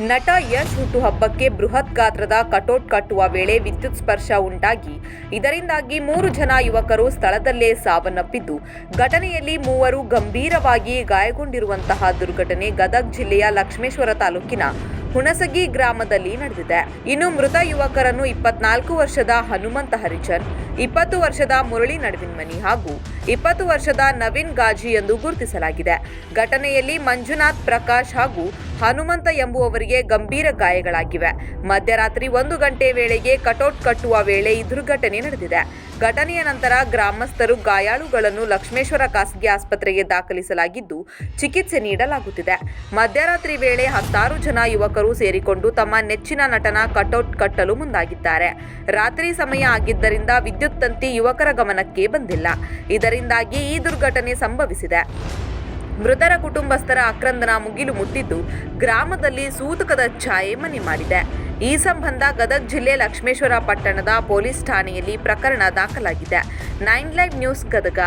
ನಟ ಯಶ್ ಹುಟ್ಟುಹಬ್ಬಕ್ಕೆ ಬೃಹತ್ ಗಾತ್ರದ ಕಟೌಟ್ ಕಟ್ಟುವ ವೇಳೆ ವಿದ್ಯುತ್ ಸ್ಪರ್ಶ ಉಂಟಾಗಿ, ಇದರಿಂದಾಗಿ ಮೂರು ಜನ ಯುವಕರು ಸ್ಥಳದಲ್ಲೇ ಸಾವನ್ನಪ್ಪಿದ್ದು. ಘಟನೆಯಲ್ಲಿ ಮೂವರು ಗಂಭೀರವಾಗಿ ಗಾಯಗೊಂಡಿರುವಂತಹ ದುರ್ಘಟನೆ ಗದಗ್ ಜಿಲ್ಲೆಯ ಲಕ್ಷ್ಮೇಶ್ವರ ತಾಲೂಕಿನ ಹುಣಸಗಿ ಗ್ರಾಮದಲ್ಲಿ ನಡೆದಿದೆ. ಇನ್ನು ಮೃತ ಯುವಕರನ್ನು ಇಪ್ಪತ್ನಾಲ್ಕು ವರ್ಷದ ಹನುಮಂತ ಹರಿಚಂದ್ ಇಪ್ಪತ್ತು ವರ್ಷದ ಮುರಳಿ ನಡುವಿನ್ಮನಿ ಹಾಗೂ ಇಪ್ಪತ್ತು ವರ್ಷದ ನವೀನ್ ಗಾಜಿ ಎಂದು ಗುರುತಿಸಲಾಗಿದೆ. ಘಟನೆಯಲ್ಲಿ ಮಂಜುನಾಥ್ ಪ್ರಕಾಶ್ ಹಾಗೂ ಹನುಮಂತ ಎಂಬುವವರಿಗೆ ಗಂಭೀರ ಗಾಯಗಳಾಗಿವೆ. ಮಧ್ಯರಾತ್ರಿ ಒಂದು ಗಂಟೆ ವೇಳೆಗೆ ಕಟೌಟ್ ಕಟ್ಟುವ ವೇಳೆ ಈ ದುರ್ಘಟನೆ ನಡೆದಿದೆ. ಘಟನೆಯ ನಂತರ ಗ್ರಾಮಸ್ಥರು ಗಾಯಾಳುಗಳನ್ನು ಲಕ್ಷ್ಮೇಶ್ವರ ಖಾಸಗಿ ಆಸ್ಪತ್ರೆಗೆ ದಾಖಲಿಸಲಾಗಿದ್ದು, ಚಿಕಿತ್ಸೆ ನೀಡಲಾಗುತ್ತಿದೆ. ಮಧ್ಯರಾತ್ರಿ ವೇಳೆ ಹತ್ತಾರು ಜನ ಯುವಕರು ಸೇರಿಕೊಂಡು ತಮ್ಮ ನೆಚ್ಚಿನ ನಟನ ಕಟೌಟ್ ಕಟ್ಟಲು ಮುಂದಾಗಿದ್ದಾರೆ. ರಾತ್ರಿ ಸಮಯ ಆಗಿದ್ದರಿಂದ ವಿದ್ಯುತ್ ತಂತಿ ಯುವಕರ ಗಮನಕ್ಕೆ ಬಂದಿಲ್ಲ. ಇದರಿಂದಾಗಿ ಈ ದುರ್ಘಟನೆ ಸಂಭವಿಸಿದೆ. ಮೃತರ ಕುಟುಂಬಸ್ಥರ ಆಕ್ರಂದನ ಮುಗಿಲು ಮುಟ್ಟಿದ್ದು ಗ್ರಾಮದಲ್ಲಿ ಸೂತಕದ ಛಾಯೆ ಮನೆ ಮಾಡಿದೆ. ಈ ಸಂಬಂಧ ಗದಗ್ ಜಿಲ್ಲೆ ಲಕ್ಷ್ಮೇಶ್ವರ ಪಟ್ಟಣದ ಪೊಲೀಸ್ ಠಾಣೆಯಲ್ಲಿ ಪ್ರಕರಣ ದಾಖಲಾಗಿದೆ. Nine live news Gadag.